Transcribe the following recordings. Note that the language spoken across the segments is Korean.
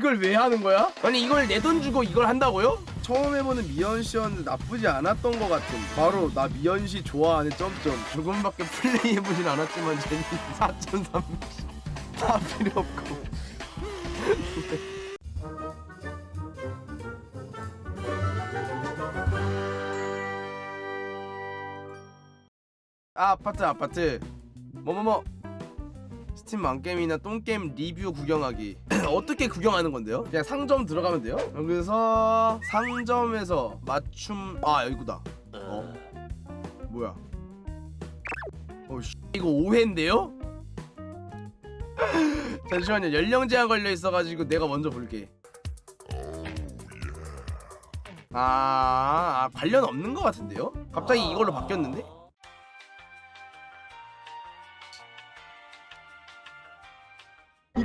이걸 왜 하는 거야? 아니 이걸 내 돈 주고 이걸 한다고요? 처음 해보는 미연 씨였는데 나쁘지 않았던 것 같은. 바로 나 미연 씨 좋아하는 점점. 조금밖에 플레이해보진 않았지만 재미 4,300. 다 필요 없고. 아 아파트 아파트 뭐뭐뭐 스팀 망게임이나 똥게임 리뷰 구경하기 어떻게 구경하는 건데요? 그냥 상점 들어가면 돼요? 여기서 상점에서 맞춤 아 여기구나 어 뭐야 어 씨 이거 오해인데요? 잠시만요 연령 제한 걸려 있어가지고 내가 먼저 볼게 아, 아 관련 없는 것 같은데요? 갑자기 이걸로 바뀌었는데?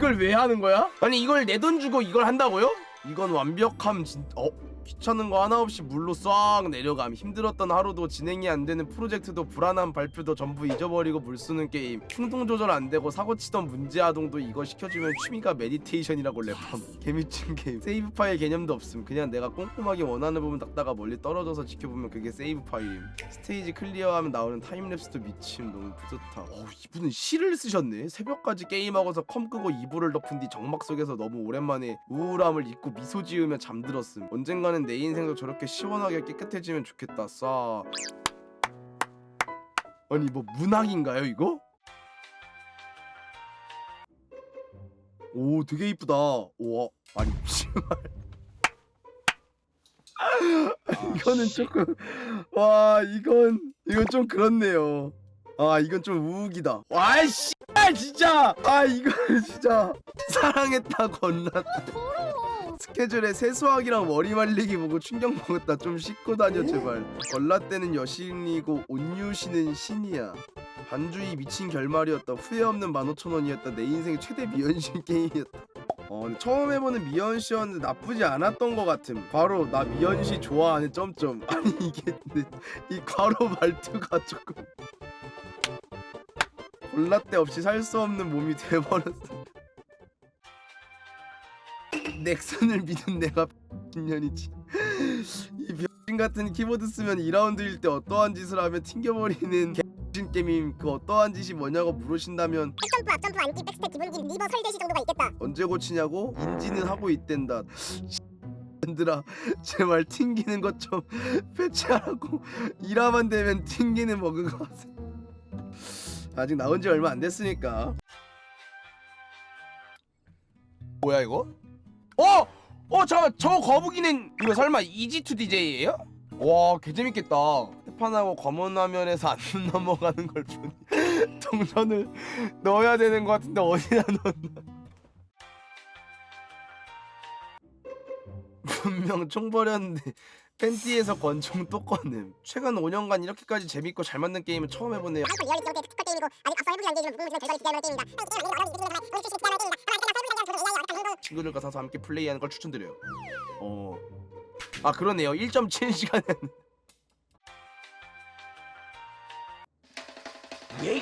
이걸 왜 하는 거야? 아니 이걸 내 돈 주고 이걸 한다고요? 이건 완벽함 진 어? 귀찮은 거 하나 없이 물로 싹 내려감 힘들었던 하루도 진행이 안 되는 프로젝트도 불안한 발표도 전부 잊어버리고 물 쓰는 게임. 충동 조절 안 되고 사고 치던 문제 아동도 이거 시켜주면 취미가 메디테이션이라고 랩함 개미친 게임. 세이브 파일 개념도 없음. 그냥 내가 꼼꼼하게 원하는 부분 닦다가 멀리 떨어져서 지켜보면 그게 세이브 파일임. 스테이지 클리어하면 나오는 타임랩스도 미침 너무 뿌듯하 어 이분은 시를 쓰셨네. 새벽까지 게임하고서 컴 끄고 이불을 덮은 뒤 정막 속에서 너무 오랜만에 우울함을 잊고 미소 지으며 잠들었음. 언젠가는 내 인생도 저렇게 시원하게 깨끗해지면 좋겠다 싸. 아니 뭐 문학인가요 이거? 오 되게 이쁘다. 와. 아니 씨발. 이거는 조금 와 이건 이건 좀 그렇네요 아 이건 좀 우욱이다. 와이씨 진짜! 아 이거 진짜. 사랑했다 건났다 스케줄에 세수하기랑 머리 말리기 보고 충격 먹었다. 좀 씻고 다녀 제발. 걸라 때는 여신이고 온유시는 신이야. 반주의 미친 결말이었다. 후회 없는 15,000원이었다. 내 인생 최대 미연신 게임이었다. 어, 처음 해보는 미연 씨였는데 나쁘지 않았던 것 같음. 바로 나 미연 씨 좋아하는 점점. 아니 이게 근데 이 괄호 말투가 조금 골라때 없이 살 수 없는 몸이 돼버렸어. 넥슨을 믿은 내가 년이지. 이 병신 같은 키보드 쓰면 2라운드일 때 어떠한 짓을 하면 튕겨버리는 개신 게임 그 어떠한 짓이 뭐냐고 물으신다면 점프 앞점프 안기 백스텝 기본기 리버 설대시 정도가 있겠다 언제 고치냐고 인지는 하고 있댄다. 얘들아 제발 튕기는 것좀 패치하라고 일화만 되면 튕기는 먹은 거 같아. 아직 나온 지 얼마 안 됐으니까. 뭐야 이거? 어! 어 잠깐 저 거북이는 이거 설마 이지2DJ예요? 와 개재밌겠다 태판하고 검은 화면에서 안 넘어가는 걸 보니 동전을 넣어야 되는 것 같은데 어디다 넣었나 분명 총 버렸는데 팬티에서 권총 또 꺼냄 최근 5년간 이렇게까지 재밌고 잘 만든 게임은 처음 해보네요. 한국 리얼리티 형태의 특화 게임이고 아직 앞서 해보지 않은 게임은 무궁무진한 결과를 기대하는 게임이다. 친구들과 사서 함께 플레이하는 걸 추천드려요. 어... 아 그러네요. 1.7시간은. 예이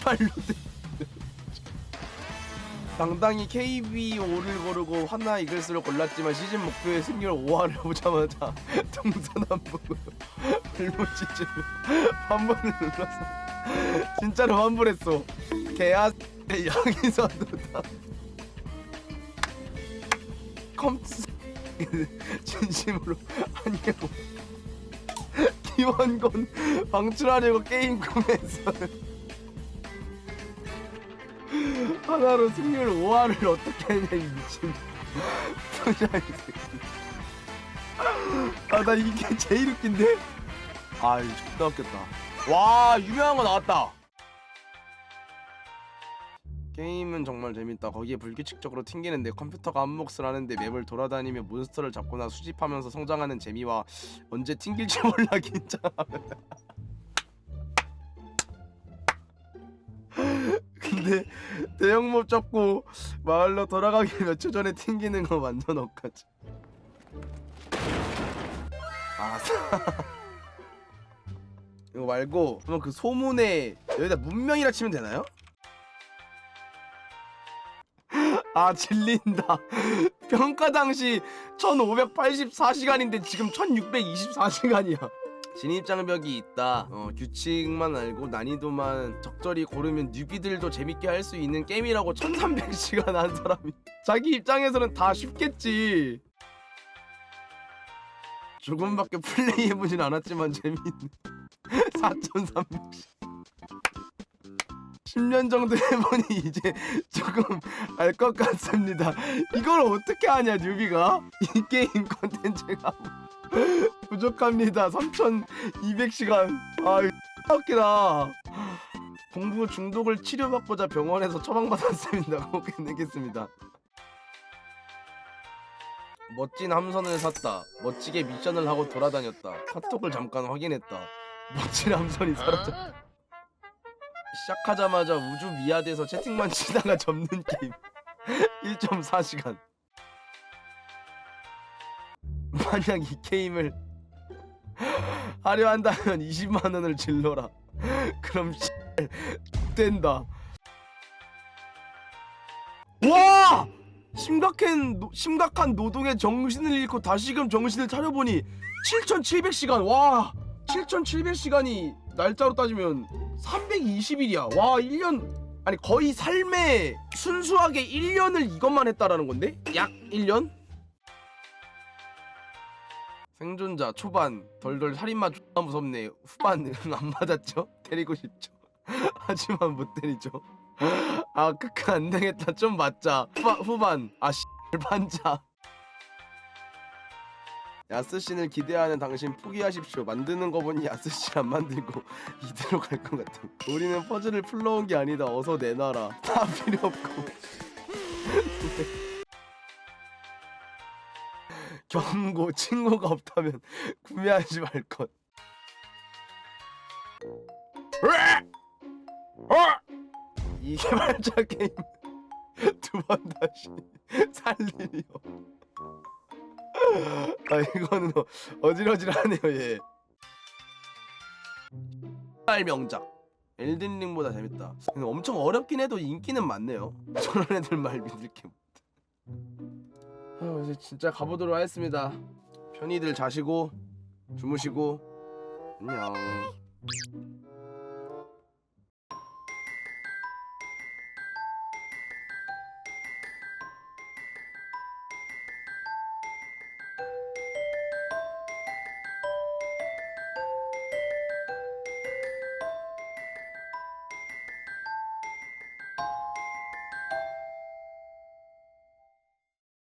발로 돼. 당당히 KBO를 고르고 하나 이글스를 골랐지만 시즌 목표의 승률 5화를 보자마자 동서남북으로 불모지지 환불을 눌렀어 진짜로 환불했어. 개야 여기서도 다. 컴스 진심으로 아니고 기원권 방출하려고 게임 구매했어 하나로 승률 5화를 어떻게 했냐 이 미친. 새끼 아나 이게 제일 웃긴데? 아 이거 존나 웃겼다. 와 유명한 거 나왔다. 게임은 정말 재밌다. 거기에 불규칙적으로 튕기는데 컴퓨터가 한 몫을 하는데 맵을 돌아다니며 몬스터를 잡거나 수집하면서 성장하는 재미와 언제 튕길지 몰라 긴장하면. 근데 대형몹 잡고 마을로 돌아가기 몇 초 전에 튕기는 거 완전 억까지. 알았어. 이거 말고 그러면 그 소문에 여기다 문명이라 치면 되나요? 아 질린다 평가 당시 1584시간인데 지금 1624시간이야 진입장벽이 있다. 어, 규칙만 알고 난이도만 적절히 고르면 뉴비들도 재밌게 할 수 있는 게임이라고 1300시간 한 사람이. 자기 입장에서는 다 쉽겠지. 조금밖에 플레이해보진 않았지만 재밌네. 4300시. 10년 정도 해보니 이제 조금 알 것 같습니다. 이걸 어떻게 하냐 뉴비가? 이 게임 컨텐츠가 부족합니다. 3,200시간. 아 웃기다. 공부 중독을 치료받고자 병원에서 처방받았습니다. 꼭 해내겠습니다. 멋진 함선을 샀다. 멋지게 미션을 하고 돌아다녔다. 카톡을 잠깐 확인했다. 멋진 함선이 사라졌다. 시작하자마자 우주 미아드에서 채팅만 치다가 접는 게임 1.4시간 만약 이 게임을 하려 한다면 20만 원을 질러라 그럼 된다 와! 심각한, 노, 심각한 노동에 정신을 잃고 다시금 정신을 차려보니 7700시간 와 7700시간이 날짜로 따지면 320일이야. 와, 1년 아니 거의 삶에 순수하게 1년을 이것만 했다라는 건데? 약 1년? 생존자 초반 덜덜 살인마 존나 무섭네. 후반 응, 안 맞았죠? 때리고 싶죠. 하지만 못 때리죠. 아 크크 안 되겠다. 좀 맞자. 후반 후반 아씨 반자. 야스신을 기대하는 당신 포기하십시오. 만드는 거 보니 야스신 안 만들고 이대로 갈 것 같아. 우리는 퍼즐을 풀러온 게 아니다. 어서 내놔라. 다 필요 없고. 경고 친구가 없다면 구매하지 말 것. 이 개발자 게임 두 번 다시 살리려. 아 이거는 어- 어질어질하네요 얘. 날 명작. 엘든링보다 재밌다. 엄청 어렵긴 해도 인기는 많네요. 저런 애들 말 믿을 게 이제 진짜 가보도록 하겠습니다. 편히들 자시고 주무시고 안녕.